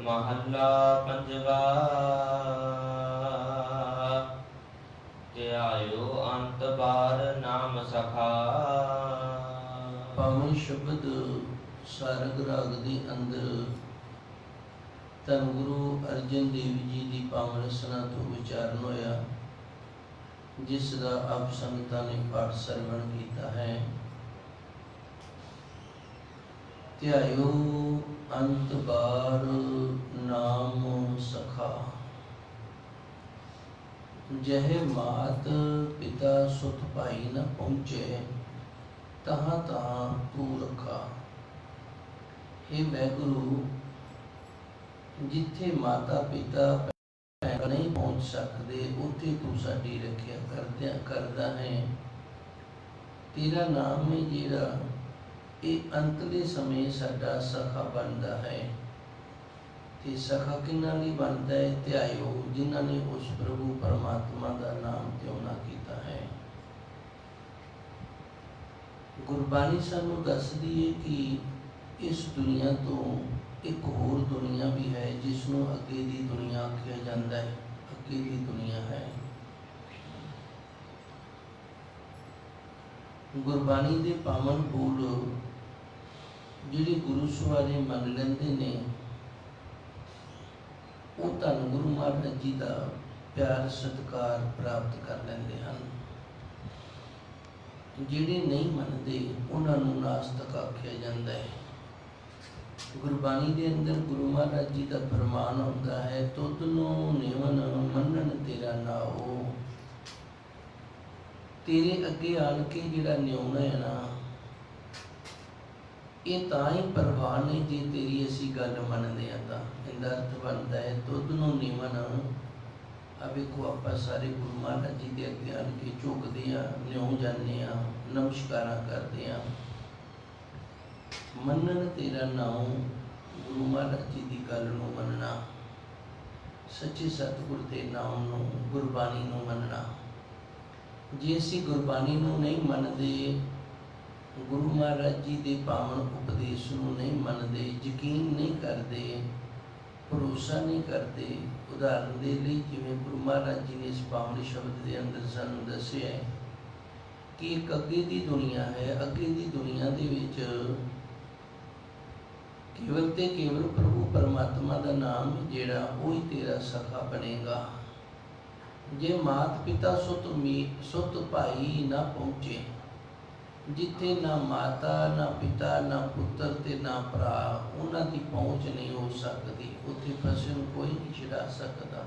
ਮਹੱਲਾ ਪੰਜਵਾ। ਧਿਆਇਓ ਅੰਤ ਬਾਰ ਨਾਮ ਸਖਾ। ਪਾਵਨ ਸ਼ਬਦ ਸਾਰਗ ਰਾਗ ਦੇ ਅੰਦਰ ਧੰਨ ਗੁਰੂ ਅਰਜਨ ਦੇਵ ਜੀ ਦੀ ਪਾਵਨ ਰਸਨਾ ਤੋਂ ਵਿਚਾਰਨ ਹੋਇਆ, ਜਿਸ ਦਾ ਆਪ ਸੰਗਤਾਂ ਨੇ ਪਾਠ ਸਰਵਣ ਕੀਤਾ ਹੈ। ਧਿਆਇਓ ਅੰਤ ਬਾਰ ਨਾਮ ਸਖਾ। ਜਹ ਮਾਤ ਪਿਤਾ ਸੁਤ ਭਾਈ ਨ ਪਹੁੰਚੇ, ਤਹਾਂ ਤਹਾਂ ਤੂੰ ਰੱਖਾ ਇਹ ਵੈਗੁਰੂ, ਜਿੱਥੇ ਮਾਤਾ ਪਿਤਾ ਨਹੀਂ ਪਹੁੰਚ ਸਕਦੇ, ਉੱਥੇ ਤੂੰ ਸਾਡੀ ਰੱਖਿਆ ਕਰਦਿਆਂ ਕਰਦਾ ਹੈ। ਤੇਰਾ ਨਾਮ ਹੈ ਜਿਹੜਾ ਇਹ ਅੰਤਲੇ ਸਮੇਂ ਸਾਡਾ ਸਖਾ ਬਣਦਾ ਹੈ। ਤੇ ਸਖਾ ਕਿੰਨਾਂ ਲਈ ਬਣਦਾ ਹੈ ਧਿਆਇਓ, ਜਿਨ੍ਹਾਂ ਨੇ ਉਸ ਪ੍ਰਭੂ ਪਰਮਾਤਮਾ ਦਾ ਨਾਮ ਧਿਆਉਣਾ ਕੀਤਾ ਹੈ। ਗੁਰਬਾਣੀ ਸਾਨੂੰ ਦੱਸਦੀ ਹੈ ਕਿ ਇਸ ਦੁਨੀਆ ਤੋਂ ਇੱਕ ਹੋਰ ਦੁਨੀਆ ਵੀ ਹੈ ਜਿਸ ਨੂੰ ਅੱਗੇ ਦੀ ਦੁਨੀਆ ਆਖਿਆ ਜਾਂਦਾ ਹੈ। ਅੱਗੇ ਦੀ ਦੁਨੀਆ ਹੈ। ਗੁਰਬਾਣੀ ਦੇ ਪਾਵਨ ਬੋਲ ਜਿਹੜੇ ਗੁਰੂ ਸਵਾਰੇ ਮੰਨ ਲੈਂਦੇ ਨੇ, ਉਹ ਧੰਨ ਗੁਰੂ ਮਹਾਰਾਜ ਜੀ ਦਾ ਪਿਆਰ, ਸਤਿਕਾਰ ਪ੍ਰਾਪਤ ਕਰ ਲੈਂਦੇ ਹਨ। ਜਿਹੜੇ ਨਹੀਂ ਮੰਨਦੇ, ਉਹਨਾਂ ਨੂੰ ਨਾਸਤਕ ਆਖਿਆ ਜਾਂਦਾ ਹੈ। ਗੁਰਬਾਣੀ ਦੇ ਅੰਦਰ ਗੁਰੂ ਮਹਾਰਾਜ ਜੀ ਦਾ ਫਰਮਾਨ ਹੁੰਦਾ ਹੈ, ਤੁਧ ਨੂੰ ਨਿਵਨ ਮੰਨਣ ਤੇਰਾ ਨਾਉ ਤੇਰੇ ਅੱਗੇ ਆਣ ਕੇ ਜਿਹੜਾ ਨਿਉਣਾ ਹੈ ਨਾ ਇਹ ਤਾਂ ਹੀ ਪ੍ਰਵਾਨ ਨਹੀਂ ਜੇ ਤੇਰੀ ਅਸੀਂ ਗੱਲ ਮੰਨਦੇ ਆ ਤਾਂ। ਇਹਦਾ ਅਰਥ ਬਣਦਾ ਹੈ ਤੁਧ ਨੂੰ ਨਿਵਨ ਆ ਵੇਖੋ, ਆਪਾਂ ਸਾਰੇ ਗੁਰੂ ਮਹਾਰਾਜ ਜੀ ਦੇ ਅੱਗੇ ਆਣ ਕੇ ਝੁਕਦੇ ਆ ਨਿਉ ਜਾਂਦੇ ਆ ਨਮਸਕਾਰਾਂ ਕਰਦੇ ਆ ਮੰਨਣ ਤੇਰਾ ਨਾਮ ਗੁਰੂ ਮਹਾਰਾਜ ਜੀ ਦੀ ਗੱਲ ਨੂੰ ਮੰਨਣਾ। ਸੱਚੇ ਸਤਿਗੁਰ ਦੇ ਨਾਮ ਨੂੰ, ਗੁਰਬਾਣੀ ਨੂੰ ਮੰਨਣਾ। ਜੇ ਅਸੀਂ ਗੁਰਬਾਣੀ ਨੂੰ ਨਹੀਂ ਮੰਨਦੇ ਗੁਰੂ ਮਹਾਰਾਜ ਜੀ ਦੇ ਪਾਵਨ ਉਪਦੇਸ਼ ਨੂੰ ਨਹੀਂ ਮੰਨਦੇ, ਯਕੀਨ ਨਹੀਂ ਕਰਦੇ, ਭਰੋਸਾ ਨਹੀਂ ਕਰਦੇ। ਉਦਾਹਰਨ ਦੇ ਲਈ ਜਿਵੇਂ ਗੁਰੂ ਮਹਾਰਾਜ ਜੀ ਨੇ ਇਸ ਪਾਵਨ ਸ਼ਬਦ ਦੇ ਅੰਦਰ ਸਾਨੂੰ ਦੱਸਿਆ ਹੈ ਕਿ ਇੱਕ ਅੱਗੇ ਦੀ ਦੁਨੀਆ ਹੈ, ਅੱਗੇ ਦੀ ਦੁਨੀਆ ਦੇ ਵਿੱਚ ਕੇਵਲ ਤੇ ਕੇਵਲ ਪ੍ਰਭੂ ਪਰਮਾਤਮਾ ਦਾ ਨਾਮ ਜਿਹੜਾ, ਉਹ ਹੀ ਤੇਰਾ ਸਖਾ ਬਣੇਗਾ। ਜੇ ਮਾਤ ਪਿਤਾ ਸੁਤ ਮੀ, ਸੁਤ ਭਾਈ ਨਾ ਪਹੁੰਚੇ ਜਿੱਥੇ ਨਾ ਮਾਤਾ, ਨਾ ਪਿਤਾ, ਨਾ ਪੁੱਤਰ ਤੇ ਨਾ ਭਰਾ ਉਹਨਾਂ ਦੀ ਪਹੁੰਚ ਨਹੀਂ ਹੋ ਸਕਦੀ, ਉੱਥੇ ਫਸੇ ਨੂੰ ਕੋਈ ਨਹੀਂ ਛਡਾ ਸਕਦਾ।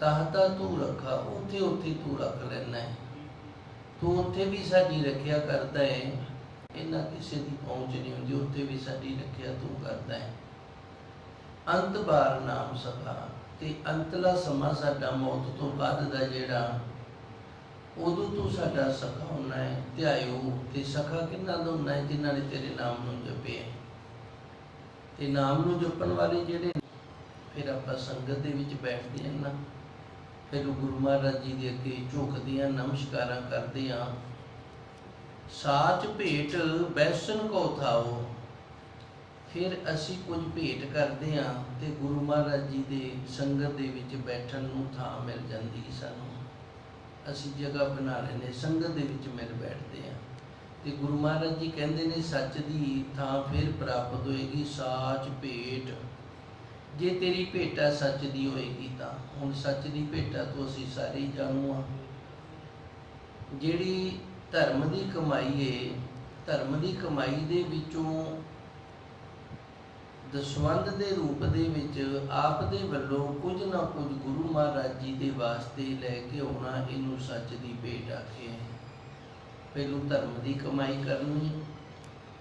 ਤਾਹਤਾ ਤੂੰ ਰੱਖਾ, ਉੱਥੇ ਉੱਥੇ ਤੂੰ ਰੱਖ ਲੈਣਾ ਹੈ। ਤੂੰ ਉੱਥੇ ਵੀ ਸਾਡੀ ਰੱਖਿਆ ਕਰਦਾ ਹੈ, ਇਹਨਾਂ ਕਿਸੇ ਦੀ ਪਹੁੰਚ ਨਹੀਂ ਹੁੰਦੀ, ਉੱਥੇ ਵੀ ਸਾਡੀ ਰੱਖਿਆ ਤੂੰ ਕਰਦਾ ਹੈ। ਅੰਤ ਬਾਰ ਨਾਮ ਸਭਾ, ਤੇ ਅੰਤਲਾ ਸਮਾਂ ਸਾਡਾ ਮੌਤ ਤੋਂ ਬਾਅਦ ਦਾ ਜਿਹੜਾ ਉਦੋਂ ਤੋਂ ਸਾਡਾ ਸਖਾ ਹੋਣਾ ਹੈ, ਧਿਆਇਓ ਤੇ ਸਖਾ ਕਿੰਨਾ ਦਾ ਹੋਣਾ ਹੈ, ਜਿਨ੍ਹਾਂ ਨੇ ਤੇਰੇ ਨਾਮ ਨੂੰ ਜਪਿਆ ਤੇ ਨਾਮ ਨੂੰ ਜਪਣ ਵਾਲੇ ਜਿਹੜੇ ਫਿਰ ਆਪਾਂ ਸੰਗਤ ਦੇ ਵਿੱਚ ਬੈਠਦੇ ਹਾਂ ਨਾ, ਫਿਰ ਗੁਰੂ ਮਹਾਰਾਜ ਜੀ ਦੇ ਅੱਗੇ ਝੁਕਦੇ ਹਾਂ, ਨਮਸਕਾਰਾਂ ਕਰਦੇ ਹਾਂ। ਸਾਚ ਭੇਟ ਬੈਸਨ ਕੋ ਥਾਓ। ਫਿਰ ਅਸੀਂ ਕੁਝ ਭੇਟ ਕਰਦੇ ਹਾਂ ਤੇ ਗੁਰੂ ਮਹਾਰਾਜ ਜੀ ਦੇ ਸੰਗਤ ਦੇ ਵਿੱਚ ਬੈਠਣ ਨੂੰ ਥਾਂ ਮਿਲ ਜਾਂਦੀ ਸਾਨੂੰ। ਅਸੀਂ ਜਗ੍ਹਾ ਬਣਾ ਲੈਨੇ ਸੰਗਤ ਦੇ ਵਿੱਚ ਮਿਲ ਬੈਠਦੇ ਹਾਂ। ਤੇ ਗੁਰੂ ਮਹਾਰਾਜ ਜੀ ਕਹਿੰਦੇ ਨੇ, ਸੱਚ ਦੀ ਥਾਂ ਫਿਰ ਪ੍ਰਾਪਤ ਹੋਏਗੀ, ਸਾਚ ਭੇਟ। ਜੇ ਤੇਰੀ ਭੇਟਾ ਸੱਚ ਦੀ ਹੋਏਗੀ ਤਾਂ, ਹੁਣ ਸੱਚ ਦੀ ਭੇਟਾ ਤੋਂ ਅਸੀਂ ਸਾਰੇ ਹੀ ਜਾਣੂ ਹਾਂ। ਜਿਹੜੀ ਧਰਮ ਦੀ ਕਮਾਈ ਏ, ਧਰਮ ਦੀ ਕਮਾਈ ਦੇ ਵਿੱਚੋਂ ਦਸਵੰਦ ਦੇ ਰੂਪ ਦੇ ਵਿੱਚ ਆਪ ਦੇ ਵੱਲੋਂ ਕੁਝ ਨਾ ਕੁਝ ਗੁਰੂ ਮਹਾਰਾਜ ਜੀ ਦੇ ਵਾਸਤੇ ਲੈ ਕੇ ਆਉਣਾ ਇਹਨੂੰ ਸੱਚ ਦੀ ਭੇਟ ਆਖੇ ਪਹਿਲੋਂ ਧਰਮ ਦੀ ਕਮਾਈ ਕਰਨੀ,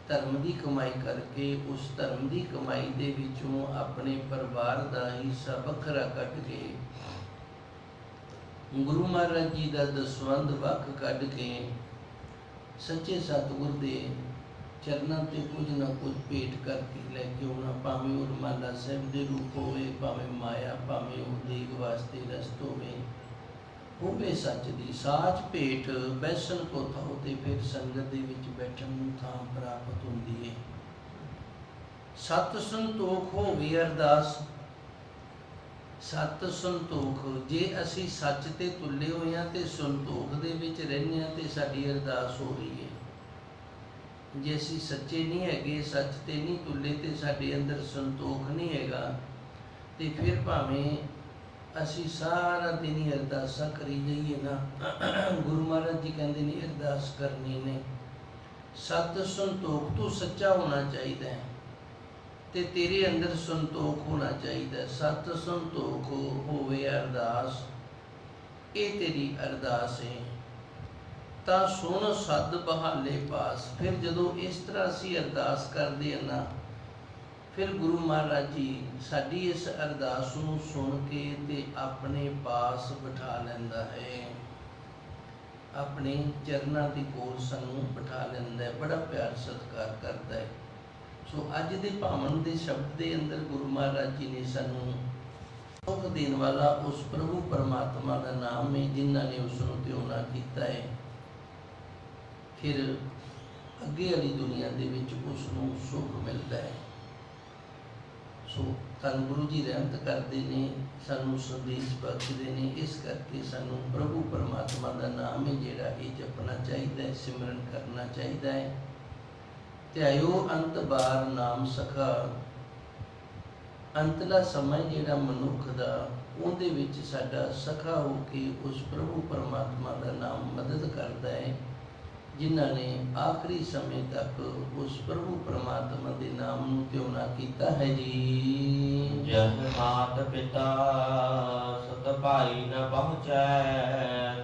ਧਰਮ ਦੀ ਕਮਾਈ ਕਰਕੇ ਉਸ ਧਰਮ ਦੀ ਕਮਾਈ ਦੇ ਵਿੱਚੋਂ ਆਪਣੇ ਪਰਿਵਾਰ ਦਾ ਹਿੱਸਾ ਵੱਖਰਾ ਕੱਢ ਕੇ ਗੁਰੂ ਮਹਾਰਾਜ ਜੀ ਦਾ ਦਸਵੰਦ ਵੱਖ ਕੱਢ ਕੇ ਸੱਚੇ ਸਤਿਗੁਰ ਦੇ ਚਰਨਾਂ ਤੇ ਕੁਝ ਨਾ ਕੁਝ ਭੇਟ ਕਰਕੇ ਲੈ ਕੇ ਆਉਣਾ, ਭਾਵੇਂ ਉਹ ਰਮਾਲਾ ਸਾਹਿਬ ਦੇ ਰੂਪ ਹੋਵੇ, ਭਾਵੇਂ ਮਾਇਆ, ਭਾਵੇਂ ਉਹ ਦੇਗ ਵਾਸਤੇ ਰਸਤ ਹੋਵੇ। ਹੋਵੇ ਸੱਚ ਦੀ ਸਾਚ ਭੇਟ ਬੈਸਨ ਕੋ ਥਾਉ ਤੇ ਫਿਰ ਸੰਗਤ ਦੇ ਵਿੱਚ ਬੈਠਣ ਨੂੰ ਥਾਂ ਪ੍ਰਾਪਤ ਹੁੰਦੀ ਹੈ ਸਤ ਸੰਤੋਖ ਹੋਵੇ ਅਰਦਾਸ। ਸਤ ਸੰਤੋਖ, ਜੇ ਅਸੀਂ ਸੱਚ ਤੇ ਤੁੱਲੇ ਹੋਏ ਹਾਂ ਤੇ ਸੰਤੋਖ ਦੇ ਵਿੱਚ ਰਹਿੰਦੇ ਹਾਂ ਤੇ ਸਾਡੀ ਅਰਦਾਸ ਹੋ ਰਹੀ ਹੈ ਜੇ ਅਸੀਂ ਸੱਚੇ ਨਹੀਂ ਹੈਗੇ, ਸੱਚ ਤੇ ਨਹੀਂ ਤੁਲੇ ਤੇ ਸਾਡੇ ਅੰਦਰ ਸੰਤੋਖ ਨਹੀਂ ਹੈਗਾ, ਤੇ ਫਿਰ ਭਾਵੇਂ ਅਸੀਂ ਸਾਰਾ ਦਿਨ ਹੀ ਅਰਦਾਸਾਂ ਕਰੀ ਜਾਈਏ ਨਾ, ਗੁਰੂ ਮਹਾਰਾਜ ਜੀ ਕਹਿੰਦੇ ਨੇ ਅਰਦਾਸ ਕਰਨੀ ਨੇ ਸਤ ਸੰਤੋਖ ਤੋਂ ਸੱਚਾ ਹੋਣਾ ਚਾਹੀਦਾ ਹੈ ਤੇ ਤੇਰੇ ਅੰਦਰ ਸੰਤੋਖ ਹੋਣਾ ਚਾਹੀਦਾ ਹੈ। ਸਤ ਸੰਤੋਖ ਹੋਵੇ ਅਰਦਾਸ, ਇਹ ਤੇਰੀ ਅਰਦਾਸ ਹੈ ਤਾਂ ਸੁਣ ਸਦ ਬਹਾਲੇ ਪਾਸ। ਫਿਰ ਜਦੋਂ ਇਸ ਤਰ੍ਹਾਂ ਅਸੀਂ ਅਰਦਾਸ ਕਰਦੇ ਹਾਂ ਨਾ, ਫਿਰ ਗੁਰੂ ਮਹਾਰਾਜ ਜੀ ਸਾਡੀ ਇਸ ਅਰਦਾਸ ਨੂੰ ਸੁਣ ਕੇ ਤੇ ਆਪਣੇ ਪਾਸ ਬਿਠਾ ਲੈਂਦਾ ਹੈ। ਆਪਣੇ ਚਰਨਾਂ ਦੇ ਕੋਲ ਸਾਨੂੰ ਬਿਠਾ ਲੈਂਦਾ ਹੈ। ਬੜਾ ਪਿਆਰ ਸਤਿਕਾਰ ਕਰਦਾ ਹੈ। ਸੋ ਅੱਜ ਦੇ ਭਾਵਨ ਦੇ ਸ਼ਬਦ ਦੇ ਅੰਦਰ ਗੁਰੂ ਮਹਾਰਾਜ ਜੀ ਨੇ ਸਾਨੂੰ ਸੁਖ ਦੇਣ ਵਾਲਾ ਉਸ ਪ੍ਰਭੂ ਪਰਮਾਤਮਾ ਦਾ ਨਾਮ ਹੈ, ਜਿਨ੍ਹਾਂ ਨੇ ਉਸ ਨੂੰ ਤਿਉਣਾ ਕੀਤਾ ਹੈ। ਫਿਰ ਅੱਗੇ ਵਾਲੀ ਦੁਨੀਆ ਦੇ ਵਿੱਚ ਉਸ ਨੂੰ ਸੁਖ ਮਿਲਦਾ ਹੈ। ਸੋ ਧੰਨ ਗੁਰੂ ਜੀ ਰਹਿਮਤ ਕਰਦੇ ਨੇ, ਸਾਨੂੰ ਸੰਦੇਸ਼ ਬਖਸ਼ਦੇ ਨੇ, ਇਸ ਕਰਕੇ ਸਾਨੂੰ ਪ੍ਰਭੂ ਪਰਮਾਤਮਾ ਦਾ ਨਾਮ ਹੈ ਜਿਹੜਾ ਇਹ ਜਪਣਾ ਚਾਹੀਦਾ ਹੈ, ਸਿਮਰਨ ਕਰਨਾ ਚਾਹੀਦਾ ਹੈ। ਧਿਆਇਓ ਅੰਤ ਬਾਰ ਨਾਮ ਸਖਾ। ਅੰਤਲਾ ਸਮਾਂ ਜਿਹੜਾ ਮਨੁੱਖ ਦਾ, ਉਹਦੇ ਵਿੱਚ ਸਾਡਾ ਸਖਾ ਹੋ ਕੇ ਉਸ ਪ੍ਰਭੂ ਪਰਮਾਤਮਾ ਦਾ ਨਾਮ ਮਦਦ ਕਰਦਾ ਹੈ। ਜਿਨ੍ਹਾਂ ਨੇ ਆਖਰੀ ਸਮੇਂ ਤੱਕ ਉਸ ਪ੍ਰਭੂ ਪਰਮਾਤਮਾ ਦੇ ਨਾਮ ਨੂੰ ਤਿਉਣਾ ਕੀਤਾ ਹੈ ਜੀ। ਜਹ ਮਾਤ ਪਿਤਾ ਸਤ ਭਾਈ ਨ ਪਹੁੰਚੈ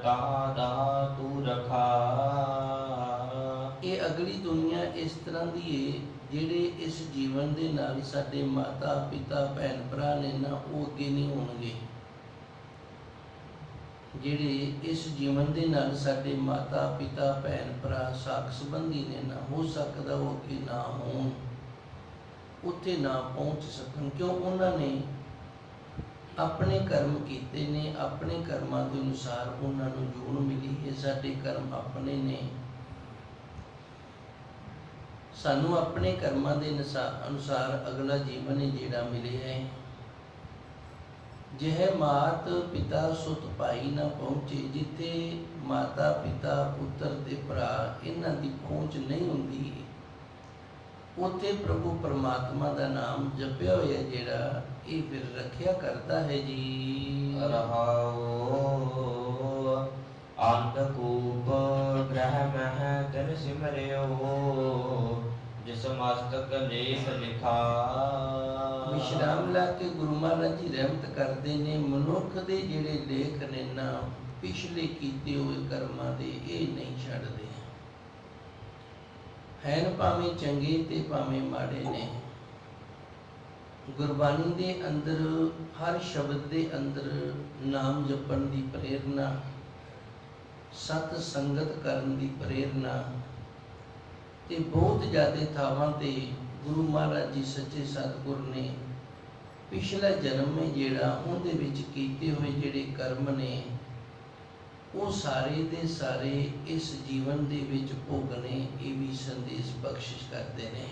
ਤਾ ਦਾ ਤੂ ਰਖਾ। ਇਹ ਅਗਲੀ ਦੁਨੀਆ ਇਸ ਤਰ੍ਹਾਂ ਦੀ ਏ ਜਿਹੜੇ ਇਸ ਜੀਵਨ ਦੇ ਨਾਲ ਸਾਡੇ ਮਾਤਾ ਪਿਤਾ ਭੈਣ ਭਰਾ ਨੇ ਨਾ ਉਹ ਅੱਗੇ ਨਹੀਂ ਹੋਣਗੇ। ਜਿਹੜੇ ਇਸ ਜੀਵਨ ਦੇ ਨਾਲ ਸਾਡੇ ਮਾਤਾ, ਪਿਤਾ, ਭੈਣ, ਭਰਾ, ਸਾਖ ਸੰਬੰਧੀ ਨੇ ਨਾ ਹੋ ਸਕਦਾ ਉਹ ਅੱਗੇ ਨਾ ਹੋਣ, ਉੱਥੇ ਨਾ ਪਹੁੰਚ ਸਕਣ। ਕਿਉਂ? ਉਹਨਾਂ ਨੇ ਆਪਣੇ ਕਰਮ ਕੀਤੇ ਨੇ, ਆਪਣੇ ਕਰਮਾਂ ਦੇ ਅਨੁਸਾਰ ਉਹਨਾਂ ਨੂੰ ਜੋੜ ਮਿਲੀ। ਹੈ ਸਾਡੇ ਕਰਮ ਆਪਣੇ ਨੇ। ਸਾਨੂੰ ਆਪਣੇ ਕਰਮਾਂ ਦੇ ਅਨੁਸਾ- ਅਨੁਸਾਰ ਅਗਲਾ ਜੀਵਨ ਜਿਹੜਾ ਮਿਲਿਆ ਹੈ। ਜਿਹ ਮਾਤ ਪਿਤਾ ਸੁਤ ਭਾਈ ਨਾ ਪਹੁੰਚੇ, ਜਿੱਥੇ ਮਾਤਾ ਪਿਤਾ ਪੁੱਤਰ ਤੇ ਭਰਾ ਇਹਨਾਂ ਦੀ ਪਹੁੰਚ ਨਹੀਂ ਹੁੰਦੀ ਉੱਥੇ ਪ੍ਰਭੂ ਪਰਮਾਤਮਾ ਦਾ ਨਾਮ ਜਪਿਆ ਹੋਇਆ ਜਿਹੜਾ ਇਹ ਫਿਰ ਰੱਖਿਆ ਕਰਦਾ ਹੈ ਜੀ। ਰਹਾਉ, ਅੰਤ ਕੂਪ ਗ੍ਰਹਿ ਮਹਿ ਤਿਨ ਸਿਮਰਿਓ, ਜਿਸ ਮਸਤਕ ਲੇਖ ਲਿਖਾ। ਵਿਸ਼ਰਾਮ ਲਾ ਕੇ ਗੁਰੂ ਮਹਾਰਾਜ ਜੀ ਰਹਿਮਤ ਕਰਦੇ ਨੇ, ਮਨੁੱਖ ਦੇ ਜਿਹੜੇ ਲੇਖ ਨੇ ਨਾ, ਪਿਛਲੇ ਕੀਤੇ ਹੋਏ ਕਰਮਾਂ ਦੇ ਇਹ ਨਹੀਂ ਛੱਡਦੇ। ਹੈਨ ਭਾਵੇਂ ਚੰਗੇ ਤੇ ਭਾਵੇਂ ਮਾੜੇ ਨੇ, ਗੁਰਬਾਣੀ ਦੇ ਅੰਦਰ, ਹਰ ਸ਼ਬਦ ਦੇ ਅੰਦਰ ਨਾਮ ਜਪਣ ਦੀ ਪ੍ਰੇਰਣਾ, ਸਤ ਸੰਗਤ ਕਰਨ ਦੀ ਪ੍ਰੇਰਣਾ ਤੇ ਬਹੁਤ ਜ਼ਿਆਦਾ ਥਾਵਾਂ ਤੇ ਗੁਰੂ ਮਹਾਰਾਜ ਜੀ ਸੱਚੇ ਸਤਿਗੁਰ ਨੇ ਪਿਛਲਾ ਜਨਮ ਹੈ ਜਿਹੜਾ, ਉਹਦੇ ਵਿੱਚ ਕੀਤੇ ਹੋਏ ਜਿਹੜੇ ਕਰਮ ਨੇ, ਉਹ ਸਾਰੇ ਦੇ ਸਾਰੇ ਇਸ ਜੀਵਨ ਦੇ ਵਿੱਚ ਭੋਗਣੇ ਇਹ ਵੀ ਸੰਦੇਸ਼ ਬਖਸ਼ਿਸ਼ ਕਰਦੇ ਨੇ।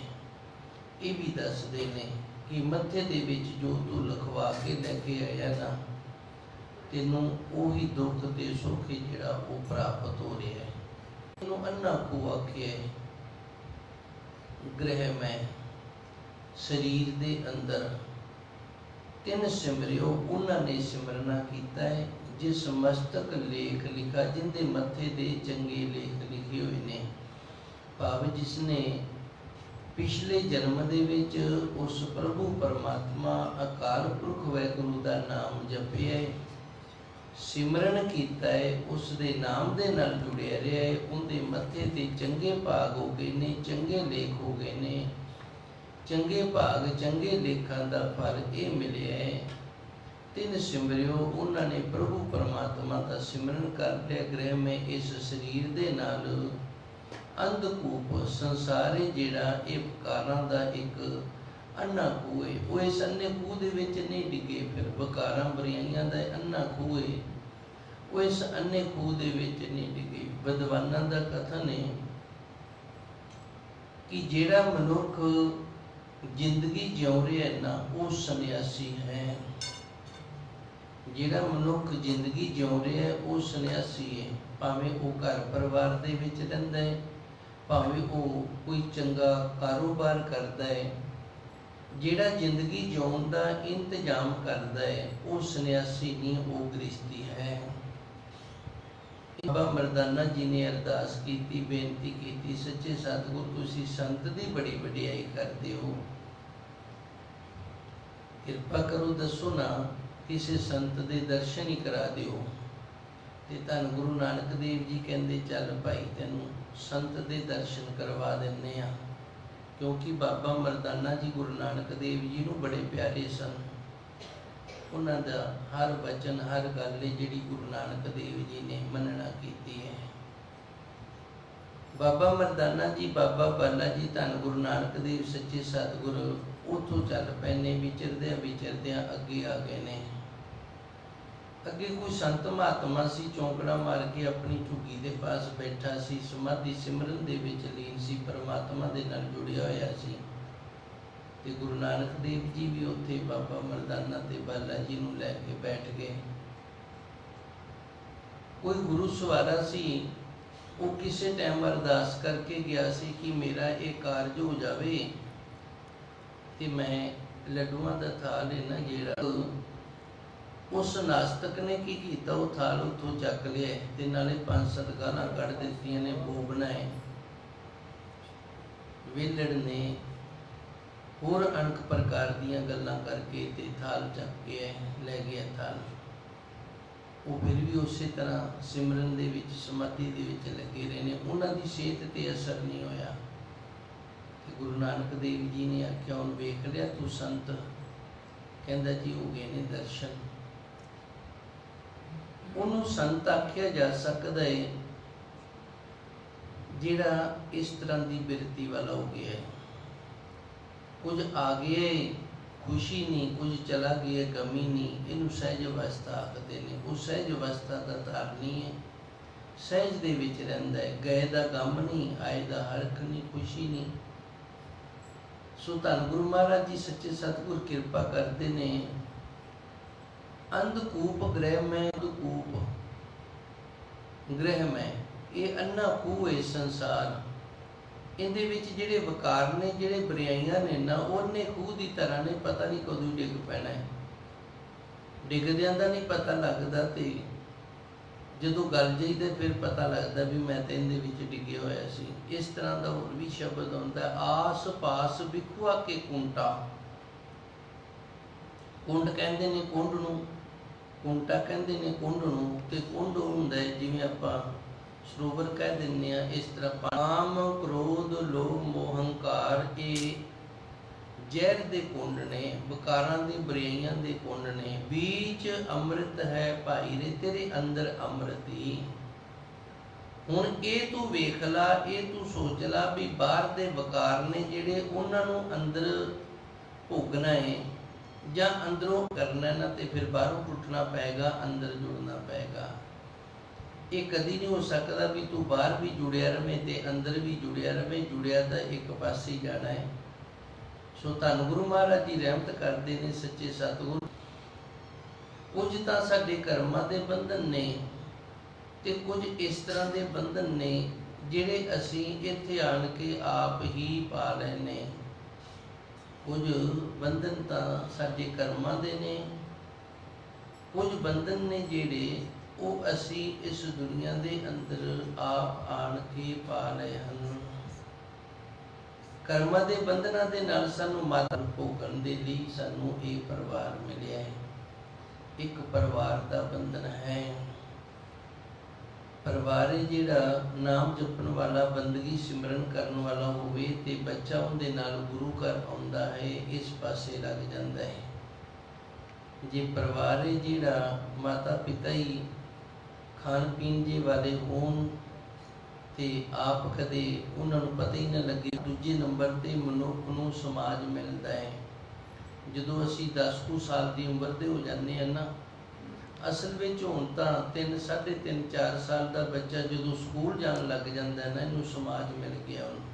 ਇਹ ਵੀ ਦੱਸਦੇ ਨੇ ਕਿ ਮੱਥੇ ਦੇ ਵਿੱਚ ਜੋ ਤੂੰ ਲਖਵਾ ਕੇ ਲੈ ਕੇ ਆਇਆ ਨਾ, ਤੈਨੂੰ ਉਹੀ ਦੁੱਖ ਤੇ ਸੁੱਖ ਜਿਹੜਾ ਉਹ ਪ੍ਰਾਪਤ ਹੋ ਰਿਹਾ ਹੈ। ਤੈਨੂੰ ਅੰਨਾ ਕੋ ਆਖਿਆ ਗ੍ਰਹਿ ਮੈਂ, ਸਰੀਰ ਦੇ ਅੰਦਰ ਤਿੰਨ ਸਿਮਰਿਓ ਉਹਨਾਂ ਨੇ ਸਿਮਰਨਾ ਕੀਤਾ ਹੈ, ਜਿਸ ਮਸਤਕ ਲੇਖ ਲਿਖਾ, ਜਿੰਦੇ ਮੱਥੇ ਦੇ ਚੰਗੇ ਲੇਖ ਲਿਖੇ ਹੋਏ ਨੇ। ਭਾਵ ਜਿਸ ਨੇ ਪਿਛਲੇ ਜਨਮ ਦੇ ਵਿੱਚ ਉਸ ਪ੍ਰਭੂ ਪਰਮਾਤਮਾ ਅਕਾਲ ਪੁਰਖ ਵੈਗੁਰੂ ਦਾ ਨਾਮ ਜਪਿਆ ਹੈ, ਸਿਮਰਨ ਕੀਤਾ ਹੈ, ਉਸ ਦੇ ਨਾਮ ਦੇ ਨਾਲ ਜੁੜਿਆ ਰਿਹਾ ਹੈ, ਉਹਦੇ ਮੱਥੇ ਤੇ ਚੰਗੇ ਭਾਗ ਹੋ ਗਏ ਨੇ, ਚੰਗੇ ਲੇਖ ਹੋ ਗਏ ਨੇ। ਚੰਗੇ ਭਾਗ ਚੰਗੇ ਲੇਖਾਂ ਦਾ ਫਲ ਇਹ ਮਿਲਿਆ ਹੈ। ਤਿੰਨ ਸਿਮਰਿਓ, ਉਹਨਾਂ ਨੇ ਪ੍ਰਭੂ ਪਰਮਾਤਮਾ ਦਾ ਸਿਮਰਨ ਕਰ ਗ੍ਰਹਿ ਮੈਂ ਇਸ ਸਰੀਰ ਦੇ ਨਾਲ ਅੰਧਕੂਪ ਸੰਸਾਰੇ ਜਿਹੜਾ ਇਹ ਵਿਕਾਰਾਂ ਦਾ ਇੱਕ ਅੰਨਾ ਖੂਹ ਉਹ ਇਸ ਅੰਨੇ ਖੂਹ ਦੇ ਵਿੱਚ ਨਹੀਂ ਡਿੱਗੇ, ਫਿਰ ਵਿਕਾਰਾਂ ਬੁਰਾਈਆਂ ਦਾ ਅੰਨਾ ਖੂਹ ਉਹ ਇਸ ਅੰਨੇ ਖੂਹ ਦੇ ਵਿੱਚ ਨਹੀਂ ਡਿੱਗੇ। ਵਿਦਵਾਨਾਂ ਦਾ ਕਥਨ ਹੈ ਕਿ ਜਿਹੜਾ ਮਨੁੱਖ ਜ਼ਿੰਦਗੀ ਜਿਉ ਰਿਹਾ ਨਾ, ਉਹ ਸੰਨਿਆਸੀ ਹੈ। ਜਿਹੜਾ ਮਨੁੱਖ ਜ਼ਿੰਦਗੀ ਜਿਉ ਰਿਹਾ ਉਹ ਸੰਨਿਆਸੀ ਹੈ। ਭਾਵੇਂ ਉਹ ਘਰ ਪਰਿਵਾਰ ਦੇ ਵਿੱਚ ਰਹਿੰਦਾ ਹੈ, ਭਾਵੇਂ ਉਹ ਕੋਈ ਚੰਗਾ ਕਾਰੋਬਾਰ ਕਰਦਾ ਹੈ, ਜਿਹੜਾ ਜ਼ਿੰਦਗੀ ਜਿਉਣ ਦਾ ਇੰਤਜ਼ਾਮ ਕਰਦਾ ਹੈ, ਉਹ ਸੰਨਿਆਸੀ ਨਹੀਂ, ਉਹ ਗ੍ਰਸਤੀ ਹੈ। ਬਾਬਾ ਮਰਦਾਨਾ ਜੀ ਨੇ ਅਰਦਾਸ ਕੀਤੀ, ਬੇਨਤੀ ਕੀਤੀ, ਸੱਚੇ ਸਤਿਗੁਰ ਤੁਸੀਂ ਸੰਤ ਦੀ ਬੜੀ ਵਡਿਆਈ ਕਰਦੇ ਹੋ। ਕਿਰਪਾ ਕਰੋ ਦੱਸੋ ਨਾ, ਕਿਸੇ ਸੰਤ ਦੇ ਦਰਸ਼ਨ ਹੀ ਕਰਾ ਦਿਓ। ਤੇ ਧੰਨ ਗੁਰੂ ਨਾਨਕ ਦੇਵ ਜੀ ਕਹਿੰਦੇ, ਚੱਲ ਭਾਈ ਤੈਨੂੰ ਸੰਤ ਦੇ ਦਰਸ਼ਨ ਕਰਵਾ ਦਿੰਨੇ ਆ। ਕਿਉਂਕਿ ਬਾਬਾ ਮਰਦਾਨਾ ਜੀ ਗੁਰੂ ਨਾਨਕ ਦੇਵ ਜੀ ਨੂੰ ਬੜੇ ਪਿਆਰੇ ਸਨ। ਉਹਨਾਂ ਦਾ ਹਰ ਵਚਨ, ਹਰ ਗੱਲ ਜਿਹੜੀ ਗੁਰੂ ਨਾਨਕ ਦੇਵ ਜੀ ਨੇ ਮੰਨਣਾ ਕੀਤੀ ਹੈ। ਬਾਬਾ ਮਰਦਾਨਾ ਜੀ, ਬਾਬਾ ਬਾਲਾ ਜੀ ਧੰਨ ਗੁਰੂ ਨਾਨਕ ਦੇਵ, ਸੱਚੇ ਸਤਿਗੁਰ ਉਥੋਂ ਚੱਲ ਪਏ ਨੇ ਵਿਚਰਦਿਆਂ ਵਿਚਰਦਿਆਂ ਅੱਗੇ ਆ ਗਏ ਨੇ। ਅੱਗੇ ਕੋਈ ਸੰਤ ਮਹਾਤਮਾ ਸੀ, ਚੌਂਕੜਾ ਮਾਰ ਕੇ ਆਪਣੀ ਝੁੱਗੀ ਦੇ ਪਾਸ ਬੈਠਾ ਸੀ, ਸਮਾਧੀ ਸਿਮਰਨ ਦੇ ਵਿੱਚ ਲੀਨ ਸੀ, ਪਰਮਾਤਮਾ ਦੇ ਨਾਲ ਜੁੜਿਆ ਹੋਇਆ ਸੀ। ਤੇ ਗੁਰੂ ਨਾਨਕ ਦੇਵ ਜੀ ਵੀ ਉੱਥੇ ਬਾਬਾ ਮਰਦਾਨਾ ਤੇ ਬਾਲਾ ਜੀ ਨੂੰ ਲੈ ਕੇ ਬੈਠ ਗਏ। ਕੋਈ ਗੁਰੂ ਸਵਾਰਾ ਸੀ, ਉਹ ਕਿਸੇ ਟਾਈਮ ਅਰਦਾਸ ਕਰਕੇ ਗਿਆ ਸੀ ਕਿ ਮੇਰਾ ਇਹ ਕਾਰਜ ਹੋ ਜਾਵੇ ਤੇ ਮੈਂ ਲੱਡੂਆਂ ਦਾ ਥਾਲ ਇਹਨਾਂ ਜਿਹੜਾ ਉਸ ਨਾਸਤਕ ਨੇ ਕੀ ਕੀਤਾ, ਉਹ ਥਾਲ ਉੱਥੋਂ ਚੱਕ ਲਿਆ ਤੇ ਨਾਲੇ ਪੰਜ ਸੱਤ ਗਾਲਾਂ ਕੱਢ ਦਿੱਤੀਆਂ ਨੇ ਉਹ ਬਣਾਏ। ਵੇਲੜ ਨੇ ਹੋਰ ਅਨਕ ਪ੍ਰਕਾਰ ਦੀਆਂ ਗੱਲਾਂ ਕਰਕੇ ਤੇ ਥਾਲ ਚੱਕ ਕੇ ਲੈ ਗਿਆ ਥਾਲ। ਉਹ ਫਿਰ ਵੀ ਉਸੇ ਤਰ੍ਹਾਂ ਸਿਮਰਨ ਦੇ ਵਿੱਚ, ਸਮਾਧੀ ਦੇ ਵਿੱਚ ਲੱਗੇ ਰਹੇ ਨੇ। ਉਹਨਾਂ ਦੀ ਸਿਹਤ ਤੇ ਅਸਰ ਨਹੀਂ ਹੋਇਆ। ਤੇ ਗੁਰੂ ਨਾਨਕ ਦੇਵ ਜੀ ਨੇ ਆਖਿਆ ਉਹਨੂੰ ਵੇਖ ਲਿਆ ਤੂੰ ਸੰਤ। ਕਹਿੰਦਾ, ਜੀ, ਹੋ ਗਏ ਨੇ ਦਰਸ਼ਨ। ਉਹਨੂੰ ਸੰਤ ਆਖਿਆ ਜਾ ਸਕਦਾ ਹੈ ਜਿਹੜਾ ਇਸ ਤਰ੍ਹਾਂ ਦੀ ਬਿਰਤੀ ਵਾਲਾ ਹੋ ਗਿਆ ਹੈ ਕੁਝ ਆ ਗਿਆ ਖੁਸ਼ੀ ਨਹੀਂ, ਕੁਝ ਚਲਾ ਗਿਆ ਕਮੀ ਨਹੀਂ। ਇਹਨੂੰ ਸਹਿਜ ਅਵਸਥਾ ਆਖਦੇ ਨੇ। ਉਹ ਸਹਿਜ ਅਵਸਥਾ ਦਾ ਧਾਰਨੀ ਹੈ। ਸਹਿਜ ਦੇ ਵਿੱਚ ਰਹਿੰਦਾ ਹੈ। ਗਏ ਦਾ ਗਮ ਨਹੀਂ, ਆਏ ਦਾ ਹਰਕ ਨਹੀਂ, ਖੁਸ਼ੀ ਨਹੀਂ। ਸੋ ਧੰਨ ਗੁਰੂ ਮਹਾਰਾਜ ਜੀ ਸੱਚੇ ਸਤਿਗੁਰ ਕਿਰਪਾ ਕਰਦੇ ਨੇ। ਅੰਧਕੂਪ ਗ੍ਰਹਿ ਮੈਂ ਅੰਧਕੂਪ ਗ੍ਰਹਿ ਮੈਂ। ਇਹ ਅੰਨਾ ਖੂਹ ਹੈ ਸੰਸਾਰ। ਇਹਦੇ ਵਿੱਚ ਜਿਹੜੇ ਵਕਾਰ ਨੇ, ਜਿਹੜੇ ਬਰਿਆਈਆਂ ਨੇ ਨਾ, ਉਹਨੇ ਖੂਹ ਦੀ ਤਰ੍ਹਾਂ ਨੇ, ਪਤਾ ਨਹੀਂ ਕਦੋਂ ਡਿੱਗ ਪੈਣਾ ਹੈ। ਡਿੱਗਦਿਆਂ ਦਾ ਨਹੀਂ ਪਤਾ ਲੱਗਦਾ ਤੇ ਜਦੋਂ ਗੱਲ ਜਾਈਦਾ ਫਿਰ ਪਤਾ ਲੱਗਦਾ ਵੀ ਮੈਂ ਤਾਂ ਇਹਦੇ ਵਿੱਚ ਡਿੱਗਿਆ ਹੋਇਆ ਸੀ। ਇਸ ਤਰ੍ਹਾਂ ਦਾ ਹੋਰ ਵੀ ਸ਼ਬਦ ਹੁੰਦਾ ਆਸ ਪਾਸ ਵਿਖਵਾ ਕੇ ਕੁੰਟਾ ਕੁੰਡ ਕਹਿੰਦੇ ਨੇ ਕੁੰਡ ਨੂੰ ਕੁੰਟਾ ਕਹਿੰਦੇ ਨੇ ਕੁੰਡ ਨੂੰ ਤੇ ਕੁੰਡ ਉਹ ਹੁੰਦਾ ਹੈ, ਜਿਵੇਂ ਆਪਾਂ ਸਰੋਵਰ ਕਹਿ ਦਿੰਨੇ ਆ ਇਸ ਤਰ੍ਹਾਂ ਕਾਮ ਕ੍ਰੋਧ, ਲੋਭ, ਮੋਹ, ਹੰਕਾਰ, ਇਹ ਜ਼ਹਿਰ ਦੇ ਕੁੰਡ ਨੇ, ਵਿਕਾਰਾਂ ਦੀ ਬੁਰਾਈਆਂ ਦੇ ਕੁੰਡ ਨੇ ਵਿੱਚ ਅੰਮ੍ਰਿਤ ਹੈ ਭਾਈ ਰੇ, ਤੇਰੇ ਅੰਦਰ ਅੰਮ੍ਰਿਤ ਹੁਣ ਇਹ ਤੂੰ ਵੇਖ ਲਾ, ਇਹ ਤੂੰ ਸੋਚ ਲਾ ਵੀ ਬਾਹਰ ਦੇ ਵਿਕਾਰ ਨੇ ਜਿਹੜੇ ਉਹਨਾਂ ਨੂੰ ਅੰਦਰ ਭੋਗਣਾ ਹੈ ਜਾਂ ਅੰਦਰੋਂ ਕਰਨਾ ਨਾ ਤੇ ਫਿਰ ਬਾਹਰੋਂ ਟੁੱਟਣਾ ਪਏਗਾ, ਅੰਦਰ ਜੁੜਨਾ ਪਏਗਾ। ਇਹ ਕਦੀ ਨਹੀਂ ਹੋ ਸਕਦਾ ਵੀ ਤੂੰ ਬਾਹਰ ਵੀ ਜੁੜਿਆ ਰਵੇਂ ਤੇ ਅੰਦਰ ਵੀ ਜੁੜਿਆ ਰਵੇਂ, ਜੁੜਿਆ ਤਾਂ ਇੱਕ ਪਾਸੇ ਜਾਣਾ ਹੈ। ਸੋ ਧੰਨ ਗੁਰੂ ਮਹਾਰਾਜ ਜੀ ਰਹਿਮਤ ਕਰਦੇ ਨੇ ਸੱਚੇ ਸਤਿਗੁਰ। ਕੁਝ ਤਾਂ ਸਾਡੇ ਕਰਮਾਂ ਦੇ ਬੰਧਨ ਨੇ ਤੇ ਕੁਝ ਇਸ ਤਰ੍ਹਾਂ ਦੇ ਬੰਧਨ ਨੇ ਜਿਹੜੇ ਅਸੀਂ ਇੱਥੇ ਆਣ ਕੇ ਆਪ ਹੀ ਪਾ ਲਏ ਨੇ ਕੁਝ ਬੰਧਨ ਤਾਂ ਸਾਡੇ ਕਰਮਾਂ ਦੇ ਨੇ, ਕੁਝ ਬੰਧਨ ਨੇ ਜਿਹੜੇ ਉਹ ਅਸੀਂ ਇਸ ਦੁਨੀਆ ਦੇ ਅੰਦਰ ਆਪ ਆਣ ਕੇ ਪਾ ਲਏ ਹਨ। ਕਰਮਾਂ ਦੇ ਬੰਧਨਾਂ ਦੇ ਨਾਲ ਸਾਨੂੰ ਮਾਤਰ ਭੋਗਣ ਦੇ ਲਈ ਸਾਨੂੰ ਇਹ ਪਰਿਵਾਰ ਮਿਲਿਆ ਹੈ। ਇੱਕ ਪਰਿਵਾਰ ਦਾ ਬੰਧਨ ਹੈ। ਪਰਿਵਾਰ ਜਿਹੜਾ ਨਾਮ ਜਪਣ ਵਾਲਾ, ਬੰਦਗੀ ਸਿਮਰਨ ਕਰਨ ਵਾਲਾ ਹੋਵੇ ਤੇ ਬੱਚਾ ਉਹਦੇ ਨਾਲ ਗੁਰੂ ਘਰ ਆਉਂਦਾ ਹੈ, ਇਸ ਪਾਸੇ ਲੱਗ ਜਾਂਦਾ ਹੈ। ਜੇ ਪਰਿਵਾਰ ਜਿਹੜਾ ਮਾਤਾ ਪਿਤਾ ਹੀ ਖਾਣ ਪੀਣ ਦੇ ਵਾਲੇ ਹੋਣ ਤੇ ਆਪ ਕਦੇ ਉਹਨਾਂ ਨੂੰ ਪਤਾ ਹੀ ਨਾ ਲੱਗੇ, ਦੂਜੇ ਨੰਬਰ ਤੇ ਮਨੁੱਖ ਨੂੰ ਸਮਾਜ ਮਿਲਦਾ ਹੈ। ਜਦੋਂ ਅਸੀਂ 10 ਕੁ ਸਾਲ ਦੀ ਉਮਰ ਦੇ ਹੋ ਜਾਂਦੇ ਆ ਨਾ, ਅਸਲ ਵਿੱਚ ਹੁਣ ਤਾਂ 3 3.5 4 ਸਾਲ ਦਾ ਬੱਚਾ ਜਦੋਂ ਸਕੂਲ ਜਾਣ ਲੱਗ ਜਾਂਦਾ ਹੈ ਨਾ, ਇਹਨੂੰ ਸਮਾਜ ਮਿਲ ਗਿਆ ਉਹਨੂੰ।